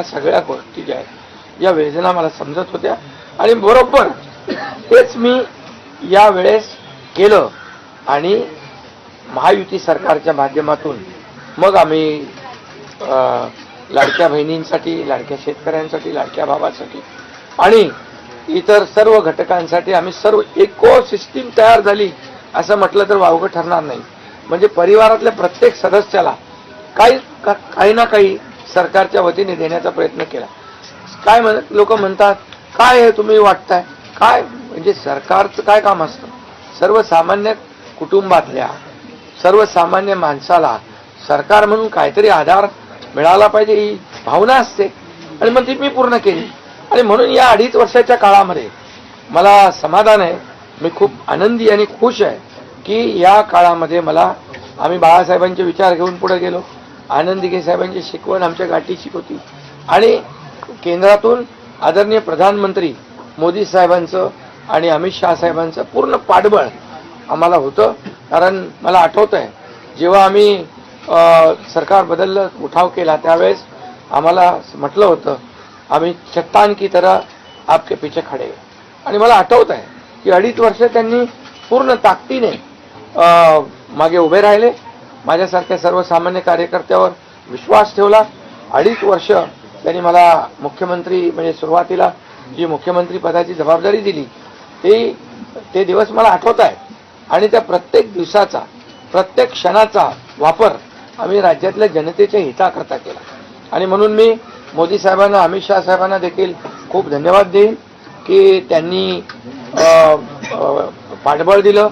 या सगळ्या गोष्टी ज्या आहेत या वेदना मला समजत होत्या. आणि बरोबर तेच मी या वेळेस केलं आणि महायुती सरकारच्या माध्यमातून मग आम्ही लाडक्या बहिणींसाठी लाडक्या शेतकऱ्यांसाठी लाडक्या भावासाठी आणि इतर सर्व घटकांसाठी आम्ही सर्व इको सिस्टीम तयार झाली असं म्हटलं तर वावगं ठरणार नाही. म्हणजे परिवारातल्या प्रत्येक सदस्याला काही का- काही ना काही सरकारच्या वतीने देण्याचा प्रयत्न केला. काय म्हण लोक म्हणतात काय हे तुम्ही वाटताय? काय म्हणजे सरकारचं काय काम असतं? सर्वसामान्य कुटुंबातल्या सर्वसामान्य माणसाला सरकार म्हणून काहीतरी आधार मिळाला पाहिजे ही भावना असते. आणि मग ती मी पूर्ण केली. आणि म्हणून या अडीच वर्षाच्या काळामध्ये मला समाधान आहे. मी खूप आनंदी आणि खुश आहे की या काळामध्ये मला आम्ही बाळासाहेबांचे विचार घेऊन पुढे गेलो. आनंद दिघे साहेबांची शिकवण आमच्या गाठीची होती. आणि केंद्रातून आदरणीय प्रधानमंत्री मोदी साहेबांचं आणि अमित शहा साहेबांचं पूर्ण पाठबळ आम्हाला होतं. कारण मला आठवत आहे जेव्हा आम्ही सरकार बदललं उठाव केला त्यावेळेस आम्हाला म्हटलं होतं आम्ही चट्टान की तरह आपके पिछे खडे आणि मला आठवत आहे की अडीच वर्ष त्यांनी पूर्ण ताकदीने मागे उभे राहिले. माझ्यासारख्या सर्वसामान्य कार्यकर्त्यावर विश्वास ठेवला. अडीच वर्ष त्यांनी मला मुख्यमंत्री म्हणजे सुरुवातीला जी मुख्यमंत्री पदाची जबाबदारी दिली ती ते दिवस मला आठवत आहे आणि त्या प्रत्येक दिवसाचा प्रत्येक क्षणाचा वापर आम्ही राज्यातल्या जनतेच्या हिताकरता केला. आणि म्हणून मी मोदी साहेबांना अमित शहा साहेबांना देखील खूप धन्यवाद देईन की त्यांनी पाठबळ दिलं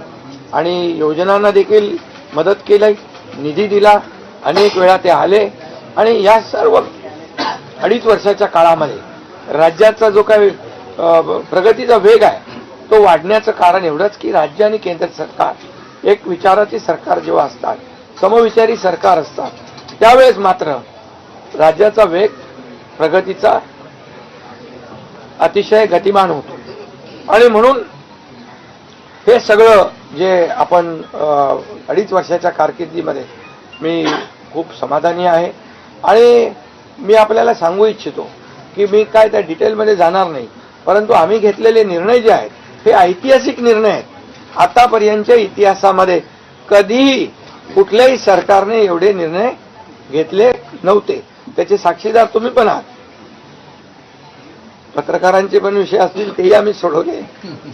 आणि योजनांना देखील मदत केली. निधी दिला अनेक वेळा ते आले. आणि या सर्व अडीच वर्षाच्या काळामध्ये राज्याचा जो काही प्रगतीचा वेग आहे तो वाढण्याचं कारण एवढंच की राज्य आणि केंद्र सरकार एक विचाराची सरकार जेव्हा असतात समविचारी सरकार असतात त्यावेळेस मात्र राज्याचा वेग प्रगतीचा अतिशय गतिमान होतो. आणि म्हणून हे सगळं जे आपण अडीच वर्षाच्या कारकिर्दीमध्ये मी खूप समाधानी आहे. आणि मी आपल्याला सांगू इच्छितो की मी काय त्या डिटेलमध्ये जाणार नाही. परंतु आम्ही घेतलेले निर्णय जे आहेत हे ऐतिहासिक निर्णय आहेत. आतापर्यंतच्या इतिहासामध्ये कधीही कुठल्याही सरकारने एवढे निर्णय घेतले नव्हते. त्याचे साक्षीदार तुम्ही पण आहात. पत्रकारांचे पण विषय असतील तेही आम्ही सोडवले.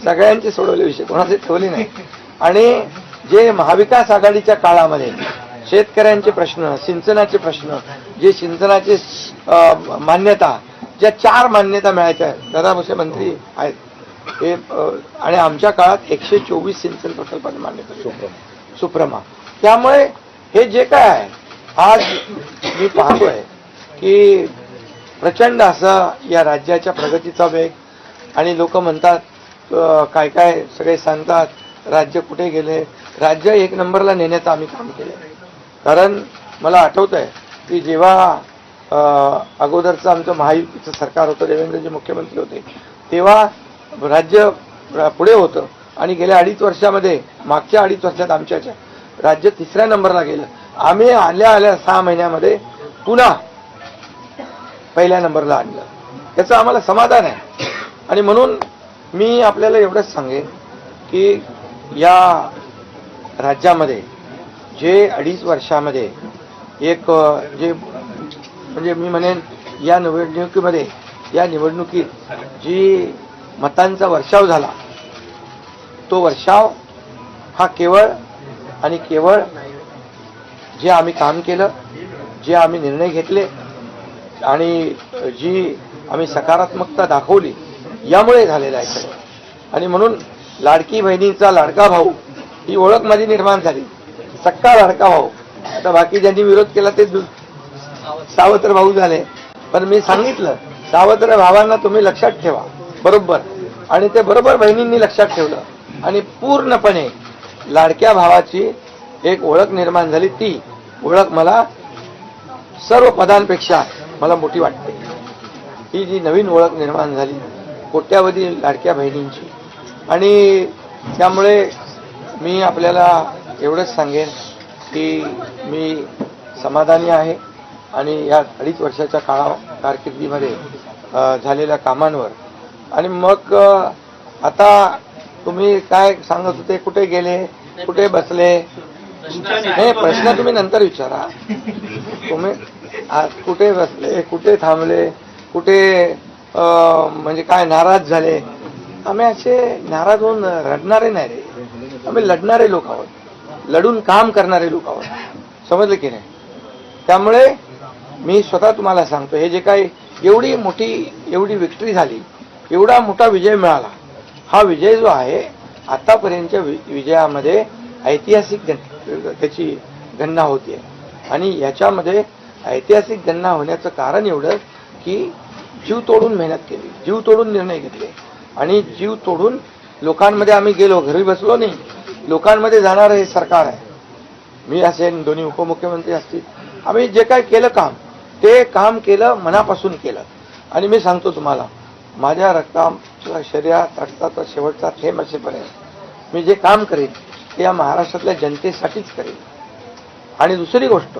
सगळ्यांचे सोडवले विषय कोणाचे ठेवले नाही. आणि जे महाविकास आघाडीच्या काळामध्ये शेतकऱ्यांचे प्रश्न सिंचनाचे प्रश्न जे सिंचनाचे मान्यता ज्या चार मान्यता मिळायच्या दादा मुख्यमंत्री आहेत हे आणि आमच्या काळात एकशे चोवीस सिंचन प्रकल्पांना मान्यता मिळाली. सुप्रमा त्यामुळे हे जे काय आहे आज मी पाहतोय की प्रचंड असा या राज्याच्या प्रगतीचा वेग आणि लोक म्हणतात काय काय सगळे सांगतात राज्य कुठे गेले? राज्य एक नंबरला नेण्याचं आम्ही काम केलं. कारण मला आठवत आहे की जेव्हा अगोदरचं आमचं महायुतीचं सरकार होतं देवेंद्रजी मुख्यमंत्री होते तेव्हा राज्य पुढे होतं. आणि गेल्या अडीच वर्षामध्ये मागच्या अडीच वर्षात आमच्या राज्य तिसऱ्या नंबरला गेलं. आम्ही आल्या आल्या सहा महिन्यामध्ये पुन्हा पहिल्या नंबरला आणलं. याचं आम्हाला समाधान आहे. आणि म्हणून मी आपल्याला एवढंच सांगेन की या राज्यामध्ये जे अडीच वर्षामध्ये एक जे म्हणजे मी म्हणेन या निवडणुकीमध्ये या निवडणुकीत जी मतांचा वर्षाव झाला तो वर्षाव हा केवळ आणि केवळ जे आम्ही काम केलं जे आम्ही निर्णय घेतले आणि जी आम्ही सकारात्मकता दाखवली यामुळे झालेलं आहे सगळं. आणि म्हणून लाडकी बहिणीचा लाडका भाऊ ही ओळख माझी निर्माण झाली. सक्का लाडका भाऊ. आता बाकी ज्यांनी विरोध केला ते सावत्र भाऊ झाले. पण मी सांगितलं सावत्र भावांना तुम्ही लक्षात ठेवा. बरोबर. आणि ते बरोबर बहिणींनी लक्षात ठेवलं. आणि पूर्णपणे लाडक्या भावाची एक ओळख निर्माण झाली. ती ओळख मला सर्व पदांपेक्षा मला मोठी वाटते. ही जी नवीन ओळख निर्माण झाली कोट्यावधी लाडक्या बहिणींची आणि त्यामुळे मी आपल्याला एवढंच सांगेन की मी समाधानी आहे आणि या अडीच वर्षाच्या काळा कारकिर्दीमध्ये झालेल्या कामांवर. आणि मग आता तुम्ही काय सांगत होते कुठे गेले कुठे बसले? नाही प्रश्न तुम्ही नंतर विचारा. तुम्ही आज कुठे बसले कुठे थांबले कुठे म्हणजे काय नाराज झाले? आम्ही असे नाराज होऊन रडणारे नाही रे. आम्ही लढणारे लोक आहोत. लढून काम करणारे लोक आहोत. समजलं की नाही? त्यामुळे मी स्वतः तुम्हाला सांगतो हे जे काही एवढी मोठी एवढी विक्ट्री झाली एवढा मोठा विजय मिळाला हा विजय जो आहे आतापर्यंतच्या वि- विजयामध्ये ऐतिहासिक गण- त्याची गणना होतीये. आणि याच्यामध्ये ऐतिहासिक गणना होण्याचं कारण एवढं की जीव तोडून मेहनत केली जीव तोडून निर्णय घेतले. आणि जीव तोडून लोकांमध्ये आम्ही गेलो घरी बसलो नाही. लोकांमध्ये जाणारं हे सरकार आहे. मी असेन दोन्ही उपमुख्यमंत्री असतील. आम्ही जे काय केलं काम ते काम केलं मनापासून केलं. आणि मी सांगतो तुम्हाला माझ्या रक्ताच्या शरीरात रक्ताचा शेवटचा थेंब असेपर्यंत मी जे काम करेन ते या महाराष्ट्रातल्या जनतेसाठीच करेन. आणि दुसरी गोष्ट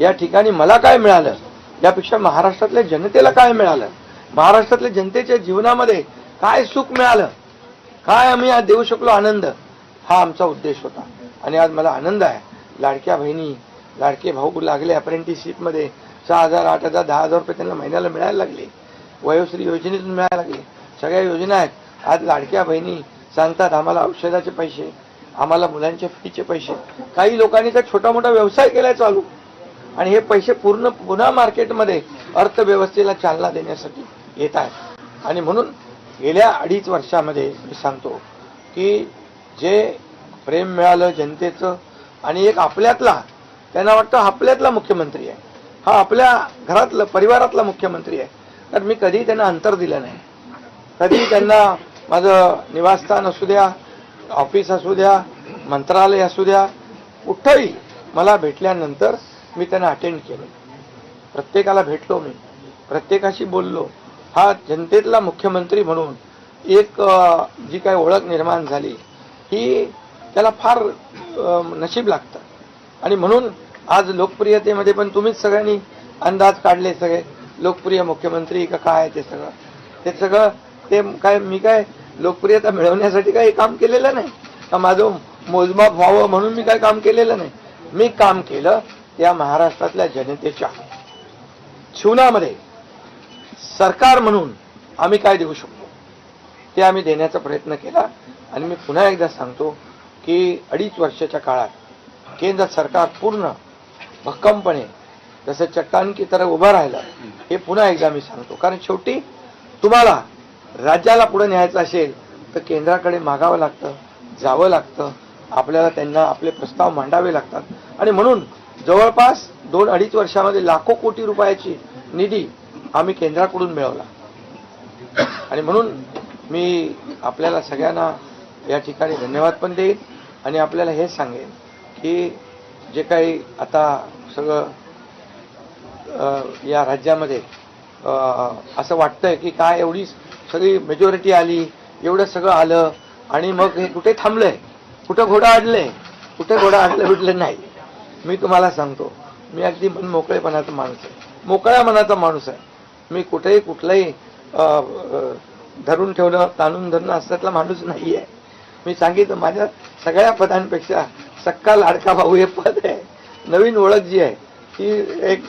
या ठिकाणी मला काय मिळालं यापेक्षा महाराष्ट्रातल्या जनतेला काय मिळालं? महाराष्ट्रातल्या जनतेच्या जीवनामध्ये काय सुख मिळालं? काय आम्ही आज देऊ शकलो आनंद? हा आमचा उद्देश होता. आणि आज मला आनंद आहे. लाडक्या बहिणी लाडके भाऊ लागले अप्रेंटिसशिपमध्ये सहा हजार आठ हजार दहा हजार रुपये त्यांना महिन्याला मिळायला लागले. वयोश्री योजनेतून मिळायला लागले. सगळ्या योजना आहेत. आज लाडक्या बहिणी सांगतात आम्हाला औषधाचे पैसे आम्हाला मुलांच्या फीचे पैसे. काही लोकांनी तर छोटा मोठा व्यवसाय केलाय चालू. आणि हे पैसे पूर्ण पुन्हा मार्केटमध्ये अर्थव्यवस्थेला चालना देण्यासाठी येत आहेत. आणि म्हणून गेल्या अडीच वर्षामध्ये मी सांगतो की जे प्रेम मिळालं जनतेचं आणि एक आपल्यातला त्यांना वाटतं आपल्यातला मुख्यमंत्री आहे. हा आपल्या घरातला परिवारातला मुख्यमंत्री आहे. तर मी कधी त्यांना अंतर दिलं नाही. कधी त्यांना माझं निवासस्थान असू द्या ऑफिस असू द्या मंत्रालय असू द्या कुठंही मला भेटल्यानंतर मी त्यांना अटेंड केलं. प्रत्येकाला भेटलो मी. प्रत्येकाशी बोललो. हा जनतेतला मुख्यमंत्री म्हणून एक जी काही ओळख निर्माण झाली ही त्याला फार नशीब लागतं. आणि म्हणून आज लोकप्रियतेमध्ये पण तुम्हीच सगळ्यांनी अंदाज काढले सगळे लोकप्रिय मुख्यमंत्री का काय ते सगळं. ते सगळं ते काय मी काय लोकप्रियता मिळवण्यासाठी काही काम केलेलं नाही? का माझं मोजमाप व्हावं म्हणून मी काय काम केलेलं नाही? मी काम केलं या महाराष्ट्रातल्या जनतेच्या. जीवनामध्ये सरकार म्हणून आम्ही काय देऊ शकतो? ते आम्ही देण्याचा प्रयत्न केला. आणि मी पुन्हा एकदा सांगतो की अडीच वर्षाच्या काळात केंद्र सरकार पूर्ण भक्कमपणे जसं चट्टानकी तर उभं राहिलं हे पुन्हा एकदा मी सांगतो. कारण शेवटी तुम्हाला राज्याला पुढे न्यायचं असेल तर केंद्राकडे मागावं लागतं जावं लागतं. आपल्याला त्यांना आपले प्रस्ताव मांडावे लागतात. आणि म्हणून जवळपास दोन अडीच वर्षामध्ये लाखो कोटी रुपयाची निधी आम्ही केंद्राकडून मिळवला. आणि म्हणून मी आपल्याला सगळ्यांना या ठिकाणी धन्यवाद पण देईन आणि आपल्याला हे सांगेन की जे काही आता सगळं या राज्यामध्ये असं वाटतंय की काय एवढी सगळी मेजॉरिटी आली एवढं सगळं आलं आणि मग हे कुठे थांबलंय? कुठं घोडा अडलंय कुठे घोडा अडलं बिडलं नाही? मी तुम्हाला सांगतो. मी अगदी मन मोकळेपणाचा माणूस आहे. मोकळ्या मनाचा माणूस आहे. मी कुठेही कुठलाही धरून ठेवणं ताणून धरणं असल्यातला माणूस नाही आहे मी सांगितलं माझ्या सगळ्या पदांपेक्षा सक्का लाडका भाऊ हे पद आहे. नवीन ओळख जी आहे ती एक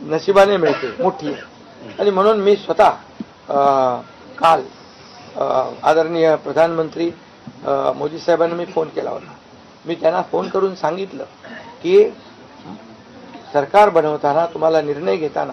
नशिबाने मिळते मोठी आहे. आणि म्हणून मी स्वतः काल आदरणीय प्रधानमंत्री मोदी साहेबांना मी फोन केला होता. मी त्यांना फोन करून सांगितलं की सरकार बनवताना तुम्हाला निर्णय घेताना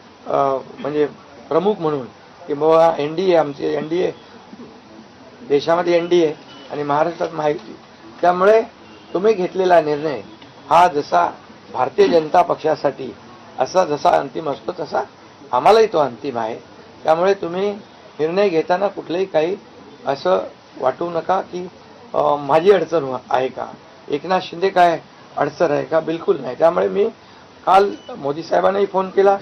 म्हणजे प्रमुख म्हणून की बाबा एन डी ए आमचे एन डी ए देशामध्ये एन डी ए आणि महाराष्ट्रात माहिती. त्यामुळे तुम्ही घेतलेला निर्णय हा जसा भारतीय जनता पक्षासाठी असा जसा अंतिम असतो तसा आम्हालाही तो अंतिम आहे. त्यामुळे तुम्ही निर्णय घेताना कुठलंही काही असं वाटू नका की माझी अडचण आहे का? एकनाथ शिंदे काय अडचण आहे का? बिलकुल नाही. त्यामुळे मी काल मोदी साहेबांनाही फोन केला.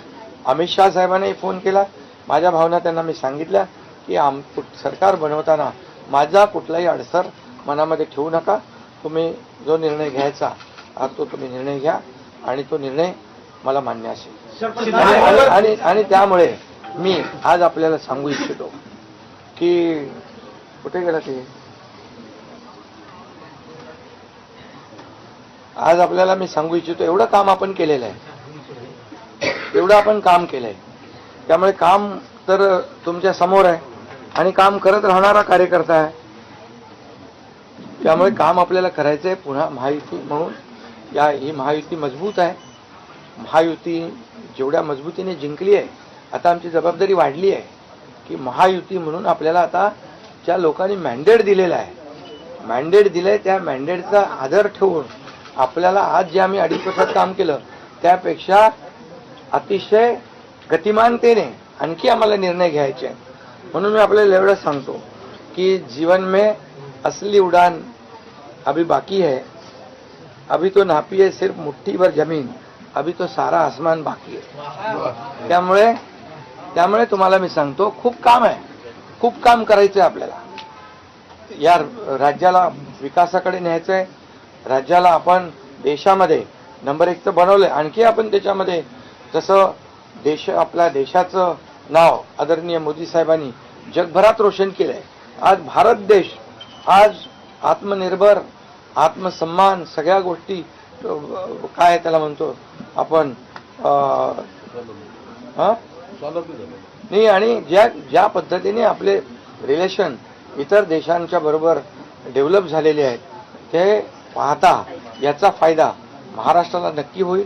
अमित शाह साहेबांनाही फोन केला. माझ्या भावना त्यांना मी सांगितल्या की आम सरकार बनवताना माझा कुठलाही अडसर मनामध्ये ठेवू नका. तुम्ही जो निर्णय घ्यायचा तो तुम्ही निर्णय घ्या आणि तो निर्णय मला मान्य असेल. आणि आणि आणि त्यामुळे मी आज आपल्याला सांगू इच्छितो की कुठे गेला ते? आज आपल्याला मी सांगू इच्छितो एवढं काम आपण केलेलं आहे. एवढं आपण काम केलंय. त्यामुळे काम तर तुमच्यासमोर आहे आणि काम करत राहणारा कार्यकर्ता आहे. त्यामुळे काम आपल्याला करायचं आहे पुन्हा महायुती म्हणून. या ही महायुती मजबूत आहे. महायुती जेवढ्या मजबूतीने जिंकली आहे आता आमची जबाबदारी वाढली आहे की महायुती म्हणून आपल्याला आता ज्या लोकांनी मॅन्डेट दिलेलं आहे मॅन्डेट दिलंय त्या मॅन्डेटचा आदर ठेवून आपल्याला आज जे आम्ही अडीच वर्षात काम केलं त्यापेक्षा अतिशय गतिमानतेने आणखी आम्हाला निर्णय घ्यायचे आहेत. म्हणून मी आपल्याला एवढं सांगतो की जीवन में असली उड़ान अभी बाकी है. अभी तो नापी है सिर्फ मुट्ठी भर जमीन. अभी तो सारा आसमान बाकी आहे त्यामुळे त्यामुळे तुम्हाला मी सांगतो खूप काम आहे. खूप काम करायचं आहे आपल्याला. या राज्याला विकासाकडे न्यायचं आहे राज्याला आपण देशामध्ये नंबर एकचं बनवलं आणखी आपण त्याच्यामध्ये जसं देश आपल्या देशाचं नाव आदरणीय मोदी साहेबांनी जगभरात रोशन केलं आहे आज भारत देश आज आत्मनिर्भर आत्मसन्मान सगळ्या गोष्टी काय त्याला म्हणतो आपण नाही आणि ज्या ज्या पद्धतीने आपले रिलेशन इतर देशांच्या बरोबर डेव्हलप झालेले आहेत ते पाहता याचा फायदा महाराष्ट्राला नक्की होईल.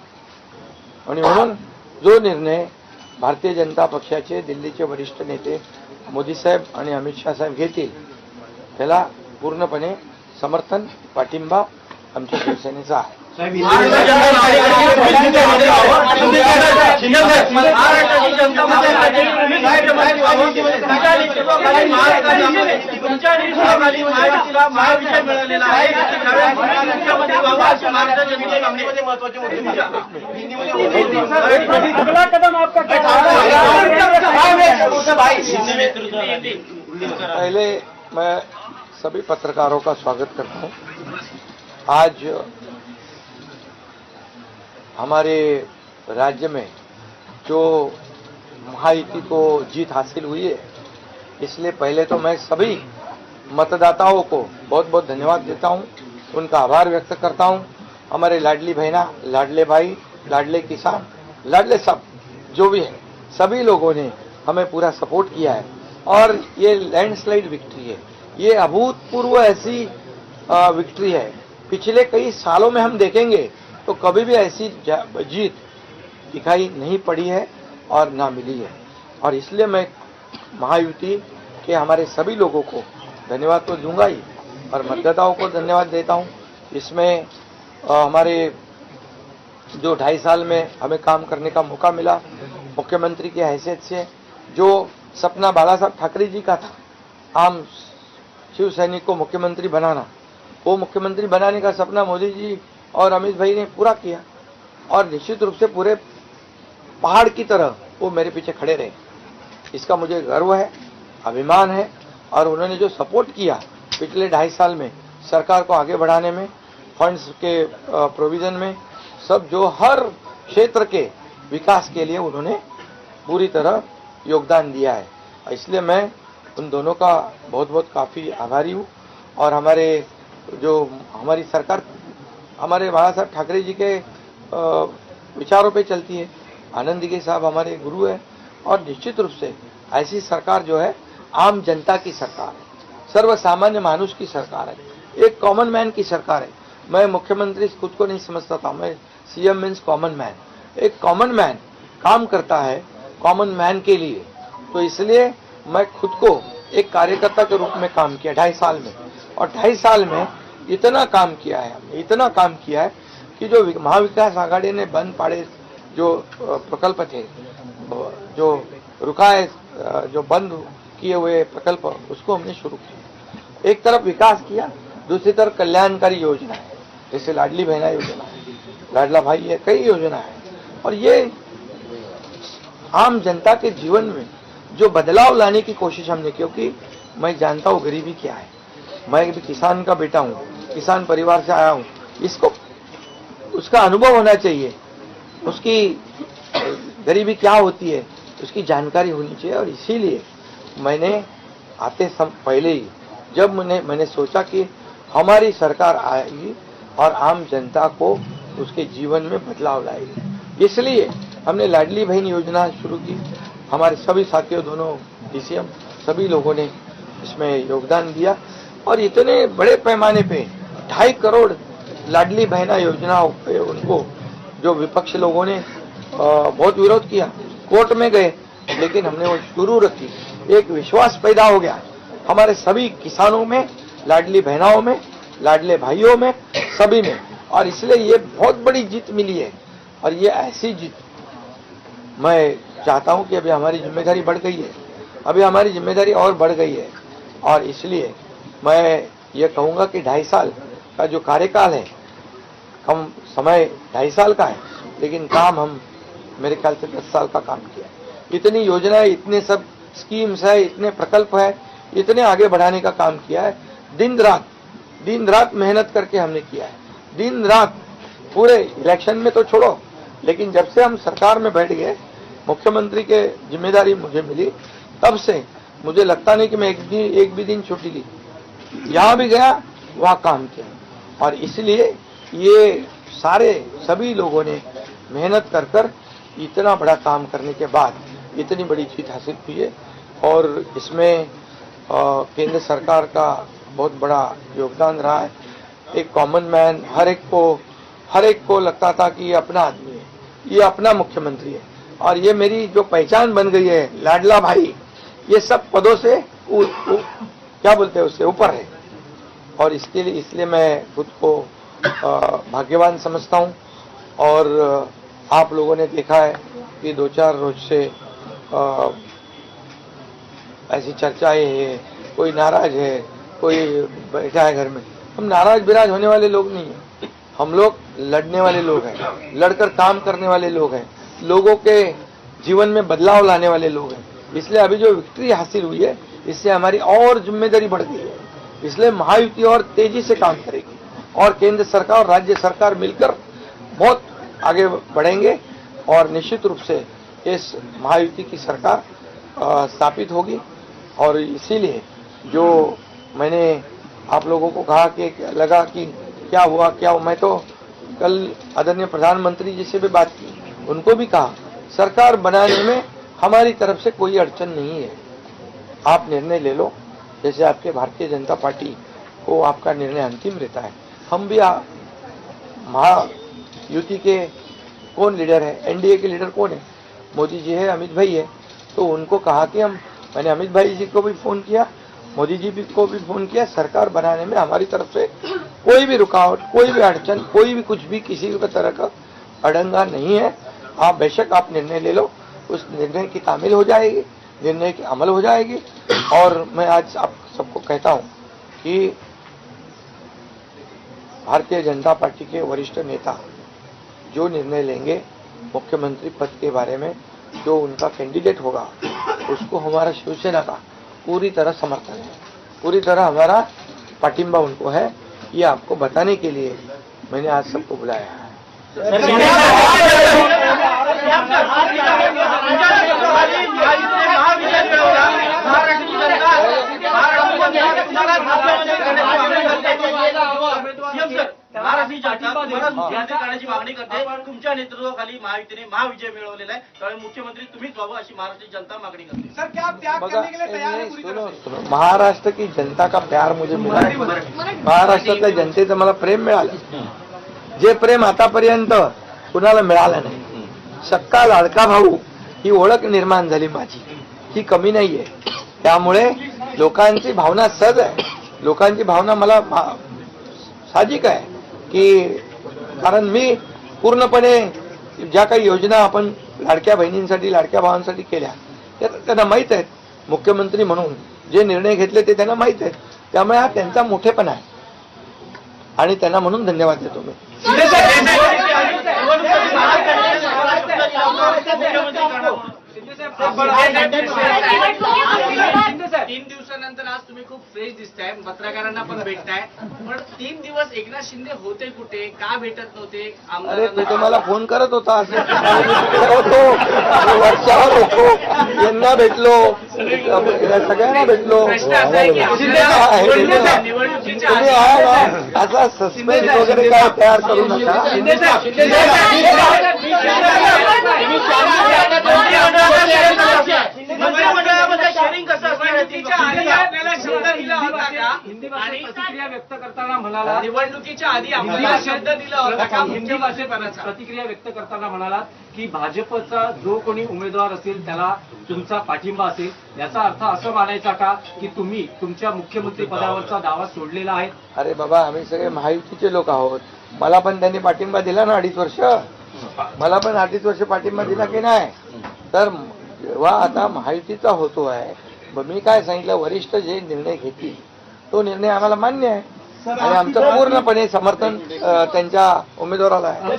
आणि म्हणून जो निर्णय भारतीय जनता पक्षाचे दिल्लीचे वरिष्ठ नेते मोदी साहेब आणि अमित शहा साहेब घेतील त्याला पूर्णपणे समर्थन पाठिंबा आमच्या शिवसेनेचा आहे. पहले मैं सभी पत्रकारों का स्वागत करता हूँ आज हमारे राज्य में जो महायुति को जीत हासिल हुई है, इसलिए पहले तो मैं सभी मतदाताओं को बहुत बहुत धन्यवाद देता हूँ, उनका आभार व्यक्त करता हूँ। हमारे लाडली बहना, लाडले भाई, लाडले किसान, लाडले सब, जो भी है, सभी लोगों ने हमें पूरा सपोर्ट किया है। और ये लैंडस्लाइड विक्ट्री है। ये अभूतपूर्व ऐसी विक्ट्री है। पिछले कई सालों में हम देखेंगे तो कभी भी ऐसी जीत दिखाई नहीं पड़ी है और ना मिली है। और इसलिए मैं महायुति के हमारे सभी लोगों को धन्यवाद तो दूँगा ही और मतदाताओं को धन्यवाद देता हूँ। इसमें हमारे जो ढाई साल में हमें काम करने का मौका मिला, मुख्यमंत्री की हैसियत से, जो सपना बाला साहब ठाकरे जी का था, आम शिव सैनिक को मुख्यमंत्री बनाना, वो मुख्यमंत्री बनाने का सपना मोदी जी और अमित भाई ने पूरा किया। और निश्चित रूप से पूरे पहाड़ की तरह वो मेरे पीछे खड़े रहे। इसका मुझे गर्व है, अभिमान है, और उन्होंने जो सपोर्ट किया पिछले ढाई साल में सरकार को आगे बढ़ाने में फंड्स के प्रोविज़न में, सब जो हर क्षेत्र के विकास के लिए उन्होंने पूरी तरह योगदान दिया है। इसलिए मैं उन दोनों का बहुत बहुत काफ़ी आभारी हूँ। और हमारे जो, हमारी सरकार हमारे बाला साहब ठाकरे जी के विचारों पे चलती है। आनंद दिगे साहब हमारे गुरु है और निश्चित रूप से ऐसी सरकार जो है, आम जनता की सरकार है। सर्वसामान्य मानुष की सरकार है। एक कॉमन मैन की सरकार है। मैं मुख्यमंत्री खुद को नहीं समझता था। मैं सीएम मीन्स कॉमन मैन एक कॉमन मैन काम करता है कॉमन मैन के लिए। तो इसलिए मैं खुद को एक कार्यकर्ता के रूप में काम किया, ढाई साल में। और ढाई साल में इतना काम किया है हमने, इतना काम किया है कि जो महाविकास आघाड़ी ने बंद पाड़े जो प्रकल्प थे जो रुकाए जो बंद किए हुए प्रकल्प, उसको हमने शुरू किया। एक तरफ़ विकास किया, दूसरी तरफ़ कल्याणकारी योजना है, जैसे लाडली बहना योजना है, लाडला भाई है, कई योजना है। और ये आम जनता के जीवन में जो बदलाव लाने की कोशिश हमने क्योंकि मैं जानता हूँ गरीबी क्या है। मैं भी किसान का बेटा हूँ किसान परिवार से आया हूँ। इसको, उसका अनुभव होना चाहिए। उसकी गरीबी क्या होती है, उसकी जानकारी होनी चाहिए और इसीलिए मैंने आते सम, पहले ही, जब मैंने मैंने सोचा कि हमारी सरकार आएगी और आम जनता को उसके जीवन में बदलाव लाएगी। इसलिए हमने लाडली बहन योजना शुरू की। हमारे सभी साथियों दोनों, डीसीएम, सभी लोगों ने इसमें योगदान दिया और इतने बड़े पैमाने पे ढाई करोड़ लाडली बहना योजना पे उनको, जो विपक्ष लोगों ने बहुत विरोध किया। कोर्ट में गए, लेकिन हमने वो शुरू रखी। एक विश्वास पैदा हो गया। हमारे सभी किसानों में, लाडली बहनाओं में, लाडले भाइयों में, सभी में। और इसलिए ये बहुत बड़ी जीत मिली है। और ये ऐसी जीत, मैं चाहता हूँ कि अभी हमारी ज़िम्मेदारी बढ़ गई है। अभी हमारी ज़िम्मेदारी और बढ़ गई है। और इसलिए मैं ये कहूँगा कि ढाई साल का जो कार्यकाल है, कम समय, ढाई साल का है, लेकिन काम हम, मेरे ख्याल से दस साल का काम किया। इतनी योजनाएँ, इतने सब स्कीम्स है, इतने प्रकल्प है, इतने आगे बढ़ाने का काम किया है। दिन रात दिन रात मेहनत करके हमने किया है। दिन रात पूरे इलेक्शन में तो छोड़ो, लेकिन जब से हम सरकार में बैठ गए, मुख्यमंत्री के ज़िम्मेदारी मुझे मिली, तब से मुझे लगता नहीं कि मैं एक भी एक भी दिन छुट्टी ली। यहाँ भी गया, वहाँ काम किया। और इसलिए ये सारे सभी लोगों ने मेहनत कर कर इतना बड़ा काम करने के बाद इतनी बड़ी जीत हासिल की है। और इसमें केंद्र सरकार का बहुत बड़ा योगदान रहा है। एक कॉमन मैन हर एक को हर एक को लगता था कि ये अपना आदमी है ये अपना मुख्यमंत्री है। और ये मेरी जो पहचान बन गई है लाडला भाई ये सब पदों से उ, उ, क्या बोलते हैं उससे ऊपर है। और इसके लिए इसलिए मैं खुद को भाग्यवान समझता हूँ। और आप लोगों ने देखा है कि दो चार रोज से अ, ऐसी चर्चाएँ है कोई नाराज़ है कोई बैठा है घर में। हम नाराज़ बिराज होने वाले लोग नहीं हैं। हम लोग लड़ने वाले लोग हैं लड़कर काम करने वाले लोग हैं लोगों के जीवन में बदलाव लाने वाले लोग हैं। इसलिए अभी जो विक्ट्री हासिल हुई है इससे हमारी और ज़िम्मेदारी बढ़ गई है। इसलिए महायुति और तेज़ी से काम करेगी और केंद्र सरकार और राज्य सरकार मिलकर बहुत आगे बढ़ेंगे और निश्चित रूप से इस महायुति की सरकार स्थापित होगी। और इसीलिए जो मैंने आप लोगों को कहा कि लगा कि क्या हुआ क्या हुआ, मैं तो कल आदरणीय प्रधानमंत्री जी से भी बात की, उनको भी कहा, सरकार बनाने में हमारी तरफ़ से कोई अड़चन नहीं है। आप निर्णय ले लो जैसे आपके भारतीय जनता पार्टी को आपका निर्णय अंतिम रहता है। हम भी महायुति के कौन लीडर है? एनडीए के लीडर कौन है? मोदी जी है, अमित भाई है। तो उनको कहा कि हम, मैंने अमित भाई जी को भी फ़ोन किया, मोदी जी भी को भी फ़ोन किया, सरकार बनाने में हमारी तरफ़ से कोई भी रुकावट, कोई भी अड़चन, कोई भी कुछ भी किसी भी तरह का अड़ंगा नहीं है। आप बेशक आप निर्णय ले लो, उस निर्णय की तामील हो जाएगी। निर्णय की अमल हो जाएगी। और मैं आज आप सबको कहता हूँ कि भारतीय जनता पार्टी के वरिष्ठ नेता जो निर्णय लेंगे मुख्यमंत्री पद के बारे में, जो उनका कैंडिडेट होगा, उसको हमारा शिवसेना का पूरी तरह समर्थन है। पूरी तरह हमारा पाटिंबा उनको है। ये आपको बताने के लिए मैंने आज सबको बुलाया है। मुख्यमंत्री करण्याची मागणी करते. तुमच्या नेतृत्वाखाली महायुतीने महाविजय मिळवलेला आहे. त्यामुळे मुख्यमंत्री तुम्हीच व्हावं अशी महाराष्ट्राची जनता मागणी करते. सर क्या आप त्याग बघा करने के लिए तैयार है नहीं, पूरी सुनो तरह से? सुनो महाराष्ट्र की जनता का प्यार मुझे मिला है। महाराष्ट्रातल्या जनतेचं मला प्रेम मिळालं. जे प्रेम आतापर्यंत कुणाला मिळालं नाही. सक्का लाडका भाऊ ही ओळख निर्माण झाली माझी. ही कमी नाहीये. त्यामुळे लोकांची भावना सहज आहे. लोकांची भावना मला भा- साहजिक आहे की कारण मी पूर्णपणे ज्या काही योजना आपण लाडक्या बहिणींसाठी लाडक्या भावांसाठी केल्या त्या त्यांना माहीत आहेत. मुख्यमंत्री म्हणून जे निर्णय घेतले ते त्यांना माहीत आहेत. त्यामुळे हा त्यांचा मोठेपणा आहे. आणि त्यांना म्हणून धन्यवाद देतो मी. तीन दिवसानंतर आज तुम्ही खूप फ्रेश दिसताय पत्रकारांना पण भेटताय पण तीन दिवस एकनाथ शिंदे होते कुठे का भेटत नव्हते अरे तो आमदारांना मला फोन करत होता होतो मी वर्षावर होतो यांना भेटलो सगळ्यांना भेटलो तुम्ही असा सस्पेन्स वगैरे काय तयार करू नका मंत्रिमंडळामध्ये शेअरिंग कसं असणार आहे? निवडणुकीच्या आधी आपल्याला शब्द दिला होता हिंदी का भाषेत आणि प्रतिक्रिया व्यक्त करताना म्हणाला निवडणुकीच्या आधी आपल्याला शब्द दिला होता. का मुख्यमंत्रीपदाचा प्रतिक्रिया व्यक्त करताना म्हणालात की भाजपचा जो कोणी उमेदवार असेल त्याला तुमचा पाठिंबा असेल. याचा अर्थ असं मानायचा का की तुम्ही तुमच्या मुख्यमंत्री पदावरचा दावा सोडलेला आहे? अरे बाबा आम्ही सगळे महायुतीचे लोक आहोत. मला पण त्यांनी पाठिंबा दिला ना अडीच वर्ष. मला पण अडीच वर्ष पाठिंबा दिला की नाही? तर जेव्हा आता महायुतीचा होतो आहे मी काय सांगितलं? वरिष्ठ जे निर्णय घेतील तो निर्णय आम्हाला मान्य आहे आणि आमचं पूर्णपणे समर्थन त्यांच्या उमेदवाराला आहे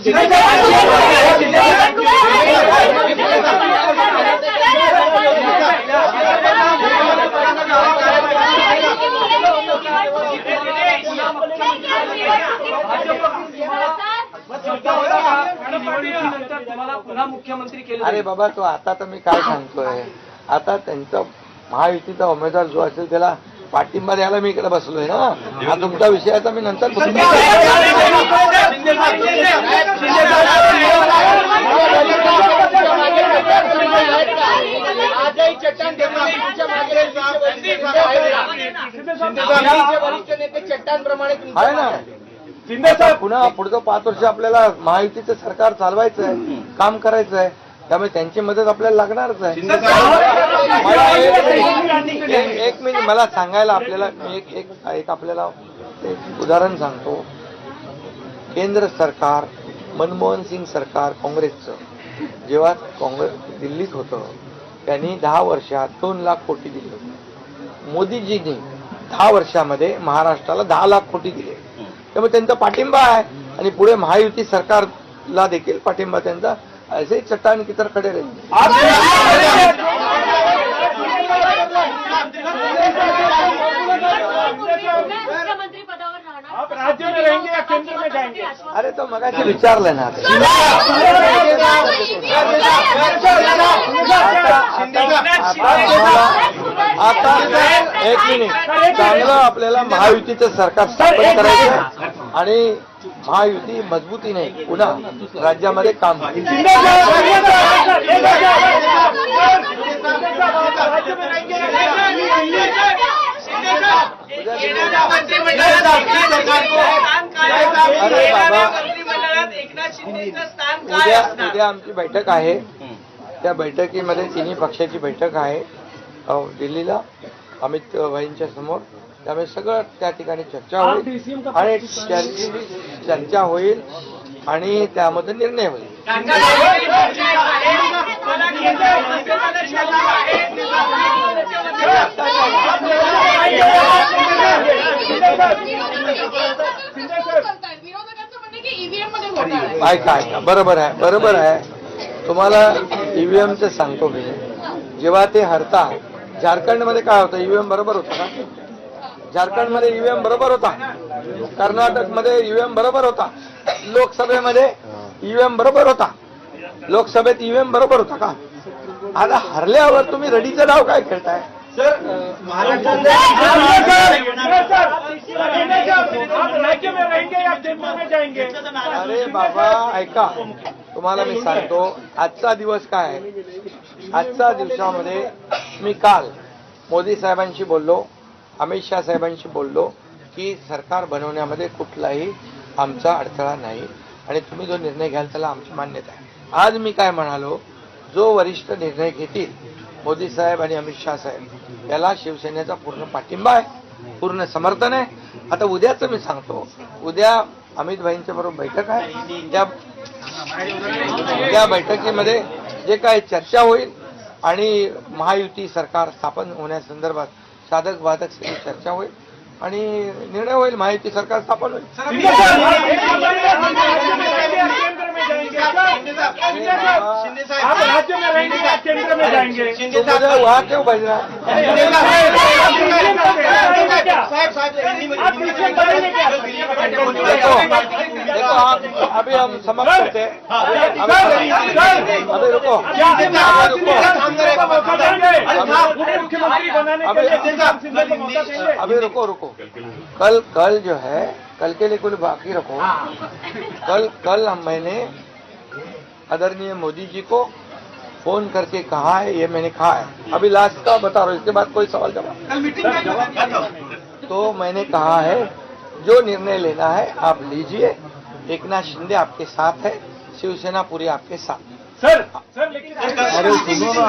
अरे. बाबा तो आता तर मी काय सांगतोय आता त्यांचा महायुतीचा उमेदवार जो असेल त्याला पाठिंबा द्यायला मी इकडे बसलोय ना हा तुमचा विषय आहे, तर मी नंतर आहे ना आता पुन्हा पुढचं पाच वर्ष आपल्याला महायुतीचं सरकार चालवायचं आहे काम करायचं आहे त्यामुळे त्यांची मदत आपल्याला लागणारच आहे. एक- मिनिट मला सांगायला आपल्याला मी एक एक एक आपल्याला उदाहरण सांगतो. केंद्र सरकार मनमोहन सिंग सरकार काँग्रेसचं. जेव्हा काँग्रेस दिल्लीत होतं त्यांनी दहा वर्षात दोन लाख कोटी दिले. होते मोदीजींनी दहा वर्षामध्ये महाराष्ट्राला दहा लाख कोटी दिले. त्यामुळे त्यांचा पाठिंबा आहे. आणि पुढे महायुती सरकारला देखील पाठिंबा त्यांचा असे चट्टान की तर खडे रहेंगे या केंद्र में जाएंगे? अरे तो मगाशी विचारलं ना आता एक मिनिट चांगलं आपल्याला महायुतीचं सरकार स्थापन करायचं आणि महायुती मजबूतीने पुन्हा राज्यामध्ये काम अरे बाबा. उद्या उद्या आमची बैठक आहे. त्या बैठकीमध्ये तिन्ही पक्षाची बैठक आहे. दिल्लीला अमित भाईंच्या समोर. त्यामुळे सगळं त्या ठिकाणी चर्चा होईल आणि त्याची चर्चा होईल आणि त्यामध्ये निर्णय होईल. ऐका ऐका. बरोबर आहे बरोबर आहे. तुम्हाला ईव्हीएमचं सांगतो मी. जेव्हा ते हरता झारखंडमध्ये काय होतं? ईव्हीएम बरोबर होतं का? झारखंडमध्ये ईव्हीएम बरोबर होता. कर्नाटकमध्ये ईव्हीएम बरोबर होता. लोकसभेमध्ये ईव्हीएम बरोबर होता. लोकसभेत ईव्हीएम बरोबर होता का? आता हरल्यावर तुम्ही रडीचं नाव काय खेळताय? अरे बाबा ऐका. तुम्हाला मी सांगतो आजचा दिवस काय? आहे आजच्या दिवसामध्ये मी काल मोदी साहेबांशी बोललो. अमित शहा साहेबांशी बोललो की सरकार बनवण्यामध्ये कुठलाही आमचा अडथळा नाही आणि तुम्ही जो निर्णय घ्याल त्याला आमची मान्यता आहे. आज मी काय म्हणालो जो वरिष्ठ निर्णय घेतील मोदी साहेब आणि अमित शहा साहेब याला शिवसेनेचा पूर्ण पाठिंबा आहे पूर्ण समर्थन आहे. आता उद्याचं मी सांगतो उद्या अमित भाईंच्या बरोबर बैठक आहे. त्या त्या बैठकीमध्ये जे काय चर्चा होईल आणि महायुती सरकार स्थापन होण्यासंदर्भात साधक बाधक सगळी चर्चा होईल आणि निर्णय होईल माहिती सरकार स्थापन होईल. शिंदे साहेब राज्य में रहेंगे या केंद्र में जाएंगे तो मुझे वहाँ क्यों भेज रहा है साहेब साहेब हिंदी में- आप हिंदी पीछे में- बढ़ेंगे क्या? देखो देखो आप अभी हम समाप्त करते हैं अभी अभी रुको अभी रुको मुख्यमंत्री बनाने के अभी- लिए जयराम सिंह को मौका देंगे अभी रुको रुको कल कल जो है कल के लिए कुछ बाकी रखो कल कल हम मैंने आदरणीय मोदी जी को फ़ोन करके कहा है ये मैंने कहा है। अभी लास्ट का बता रहा हूँ इसके बाद कोई सवाल जवाब तो मैंने कहा है जो निर्णय लेना है आप लीजिए। एक नाथ शिंदे आपके साथ है शिवसेना पूरी आपके साथ। सर सर लेकिन अरे सुनो ना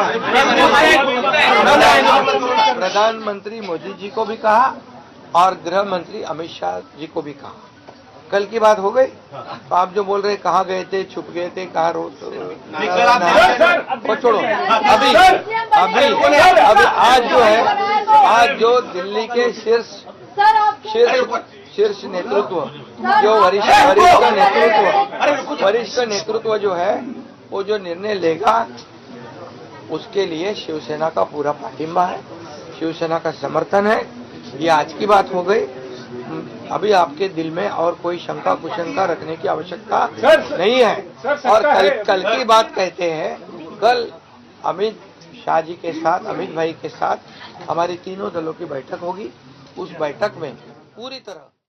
प्रधानमंत्री मोदी जी को भी कहा और गृह मंत्री अमित शाह जी को भी कहा। कल की बात हो गई? तो आप जो बोल रहे कहाँ गए थे छुप गए थे कहाँ रो छोड़ो अभी अभी अभी आज जो है आज जो दिल्ली के शीर्ष शीर्ष शीर्ष नेतृत्व जो वरिष्ठ वरिष्ठ नेतृत्व वरिष्ठ नेतृत्व जो है वो जो निर्णय लेगा उसके लिए शिवसेना का पूरा पाठिंबा है शिवसेना का समर्थन है। ये आज की बात हो गई। अभी आपके दिल में और कोई शंका कुशंका रखने की आवश्यकता नहीं है और कल। कल की बात कहते हैं कल अमित शाह जी के साथ अमित भाई के साथ हमारी तीनों दलों की बैठक होगी उस बैठक में पूरी तरह